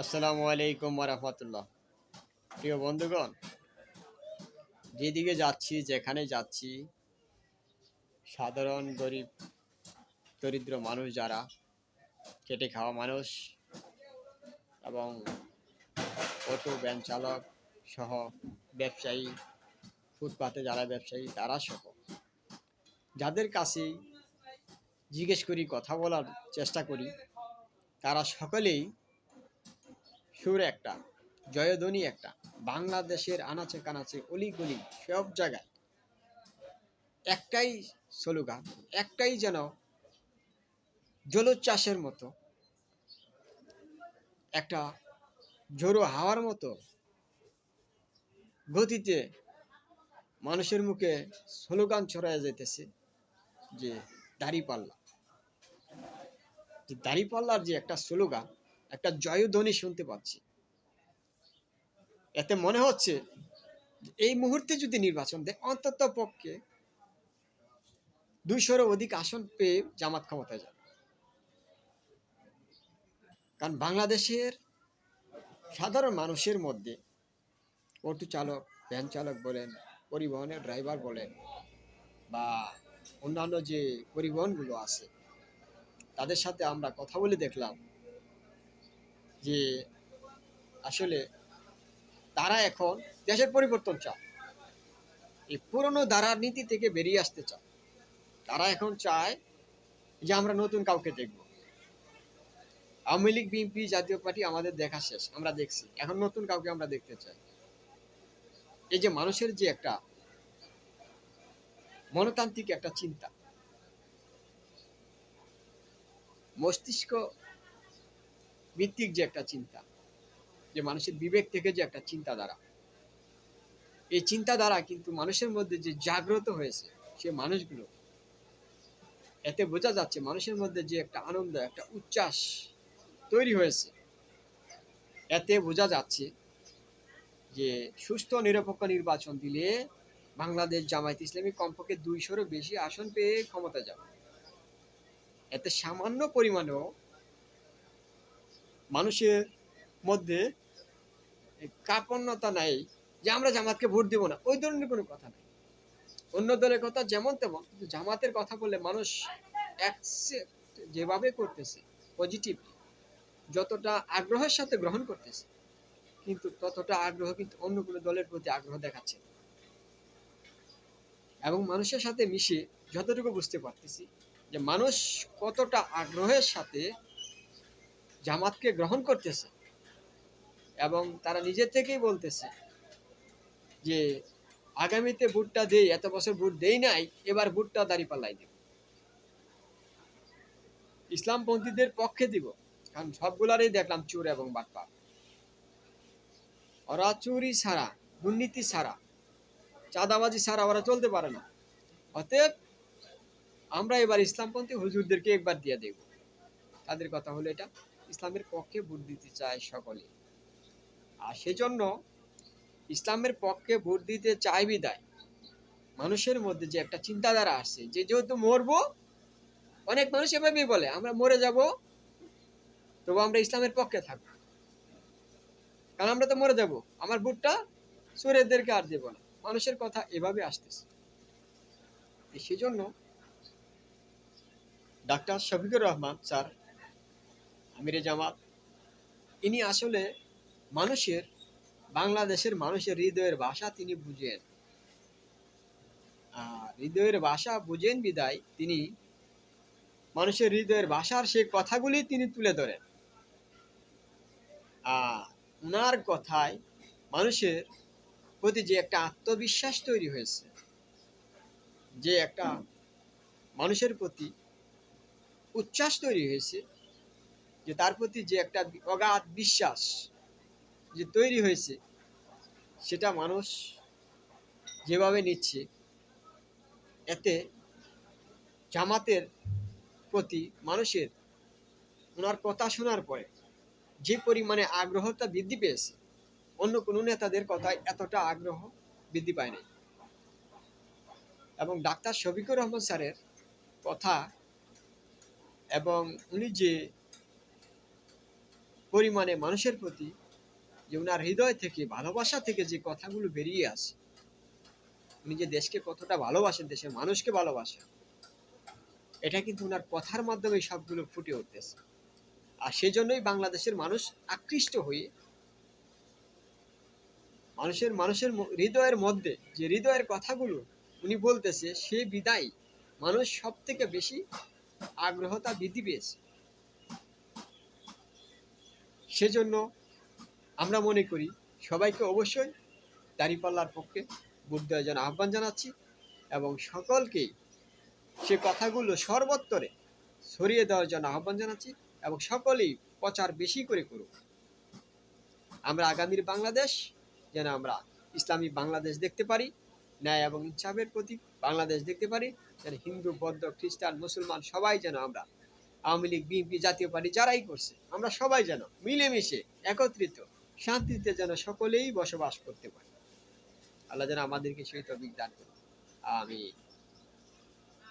আসসালামু আলাইকুম রহমতুল্লাহ। প্রিয় বন্ধুগণ, যেদিকে যাচ্ছি, যেখানে যাচ্ছি, সাধারণ, গরিব, দরিদ্র মানুষ যারা, খেটে খাওয়া মানুষ এবং অটো, ভ্যান চালক সহ ব্যবসায়ী, ফুটপাতে যারা ব্যবসায়ী, তারা সহ। যাদের কাছে জিজ্ঞেস করি, কথা বলার চেষ্টা করি, তারা সকলেই সুর একটা, জয়ধ্বনি একটা, বাংলাদেশের আনাচে কানাচে অলিগলি সব জায়গায়। একটাই স্লোগান, একটাই যেন জলোচ্ছ্বাসের মতো, একটা ঝোড়ো হাওয়ার মতো গতিতে মানুষের মুখে স্লোগান ছড়ায় যেতেছে যে দাড়িপাল্লা। যে দাড়িপাল্লার যে একটা স্লোগান একটা জয়ধ্বনি শুনতে পাচ্ছি। এতে মনে হচ্ছে এই মুহূর্তে যদি নির্বাচন দেয়, অন্তত পক্ষে দুইশোর অধিক আসন পেয়ে জামাত ক্ষমতায় যাবে। কারণ বাংলাদেশের সাধারণ মানুষের মধ্যে অটো চালক, ভ্যান চালক বলেন, পরিবহনের ড্রাইভার বলেন বা অন্যান্য যে পরিবহনগুলো আছে, তাদের সাথে আমরা কথা বলে দেখলাম যে আসলে তারা এখন দেশের পরিবর্তন চায়। এই পুরনো ধারার নীতি থেকে বেরিয়ে আসতে চায়। তারা এখন চায় যে আমরা নতুন কাউকে দেখব। আওয়ামী লীগ, বিএনপি জাতীয় পার্টি আমাদের দেখা শেষ, আমরা দেখছি। এখন নতুন কাউকে আমরা দেখতে চাই। এই যে মানুষের যে একটা মনতান্ত্রিক একটা চিন্তা, মস্তিষ্ক ভিত্তিক যে একটা চিন্তা, যে মানুষের বিবেক থেকে যে একটা চিন্তাধারা। এই চিন্তাধারা কিন্তু মানুষের মধ্যে যে জাগ্রত হয়েছে, সে মানুষগুলো, এতে বোঝা যাচ্ছে মানুষের মধ্যে যে একটা আনন্দ, একটা উচ্ছ্বাস তৈরি হয়েছে। এতে বোঝা যাচ্ছে যে সুস্থ, নিরপেক্ষ নির্বাচন দিলে বাংলাদেশ জামায়াত ইসলামী কমপক্ষে দুইশোরও বেশি আসন পেয়ে ক্ষমতা যাবে। এতে সামান্য পরিমাণেও মানুষের মধ্যে এই কার্পণ্যতা নাই যে আমরা জামাতকে ভোট দিব না। ওই ধরনের কোনো কথা নাই। অন্য দলের কথা যেমন তেমন, কিন্তু জামাতের কথা বললে মানুষ অ্যাকসেপ্ট যেভাবে করতেছে পজিটিভ যতটা আগ্রহের সাথে গ্রহণ করতেছে, কিন্তু ততটা আগ্রহ কিন্তু অন্য কোনো দলের প্রতি আগ্রহ দেখাচ্ছে এবং মানুষের সাথে মিশে যতটুকু বুঝতে পারতেছি যে মানুষ কতটা আগ্রহের সাথে জামাতকে গ্রহণ করতেছে এবং তারা নিজের থেকেই বলতেছে যে আগামীতে ভোটটা দেই, এত বছর ভোট দেই নাই, এবার ভোটটা দাঁড়ি পাল্লাই দেব। ইসলামপন্থীদের পক্ষে দিব, কারণ সবগুলারই দেখলাম চোর এবং বাটপা ওরা চুরি ছাড়া, দুর্নীতি ছাড়া, চাঁদাবাজি ছাড়া ওরা চলতে পারে না। অতএব আমরা এবার ইসলামপন্থী হুজুরদেরকে একবার দিয়ে দেব। তাদের কথা হলো এটা। ইসলামের পক্ষে ভোট দিতে চায় সকলে। আর সেজন্য ইসলামের পক্ষে ভোট দিতে চাই বিদায়। মানুষের মধ্যে যে একটা চিন্তাধারা আসছে, যে যেহেতু মরবো, অনেক মানুষ এভাবেই বলে, আমরা মরে যাব, তবু আমরা ইসলামের পক্ষে থাকব। কারণ আমরা তো মরে যাব, আমার ভোটটা সুরেরদেরকে আর দেব না। মানুষের কথা এভাবে আসতেছে। সেজন্য ডাক্তার শফিকুর রহমান স্যার আমিরে জামাত। ইনি আসলে মানুষের, বাংলাদেশের মানুষের হৃদয়ের ভাষা তিনি বুঝেন। আর হৃদয়ের ভাষা বুঝেন বিদায় তিনি মানুষের হৃদয়ের ভাষার সেই কথাগুলি তিনি তুলে ধরেন। আর ওনার কথায় মানুষের প্রতি যে একটা আত্মবিশ্বাস তৈরি হয়েছে, যে একটা মানুষের প্রতি উচ্ছ্বাস তৈরি হয়েছে যে তার প্রতি যে একটা অগাধ বিশ্বাস যে তৈরি হয়েছে, সেটা মানুষ যেভাবে নিচ্ছে, এতে জামাতের প্রতি মানুষের ওনার কথা শোনার পরে যে পরিমাণে আগ্রহটা বৃদ্ধি পেয়েছে, অন্য কোনো নেতাদের কথায় এতটা আগ্রহ বৃদ্ধি পায়নি। এবং ডাক্তার শফিকুর রহমান স্যারের কথা এবং উনি যে পরিমাণে মানুষের প্রতি যে ওনার হৃদয় থেকে, ভালোবাসা থেকে যে কথাগুলো বেরিয়ে আসে, উনি যে দেশকে কতটা ভালোবাসেন, দেশের মানুষকে ভালোবাসেন, এটা কিন্তু ওনার কথার মাধ্যমে সবগুলো ফুটে উঠতেছে। আর সেই জন্যই বাংলাদেশের মানুষ আকৃষ্ট হয়ে, মানুষের মানুষের হৃদয়ের মধ্যে যে হৃদয়ের কথাগুলো উনি বলতেছে, সে বিদায় মানুষ সব থেকে বেশি আগ্রহতা বৃদ্ধি পেয়েছে। সেজন্য আমরা মনে করি সবাইকে অবশ্যই দাঁড়িপাল্লার পক্ষে ভোট দেওয়ার জন্য আহ্বান জানাচ্ছি এবং সকলকেই সে কথাগুলো সর্বত্তরে ছড়িয়ে দেওয়ার জন্য আহ্বান জানাচ্ছি এবং সকলেই প্রচার বেশি করে করুক। আমরা আগামীর বাংলাদেশ যেন আমরা ইসলামী বাংলাদেশ দেখতে পারি, ন্যায় এবং ইনসাফের প্রতি বাংলাদেশ দেখতে পারি, যেন হিন্দু, বৌদ্ধ, খ্রিস্টান, মুসলমান সবাই যেন আমরা আওয়ামী লীগ, বিএনপি, জাতীয় পার্টি যারাই করছে, আমরা সবাই যেন মিলেমিশে, একত্রিত, শান্তিতে যেন সকলেই বসবাস করতে পারি। আল্লাহ যেন আমাদেরকে সেই তবিক দান করুন আমি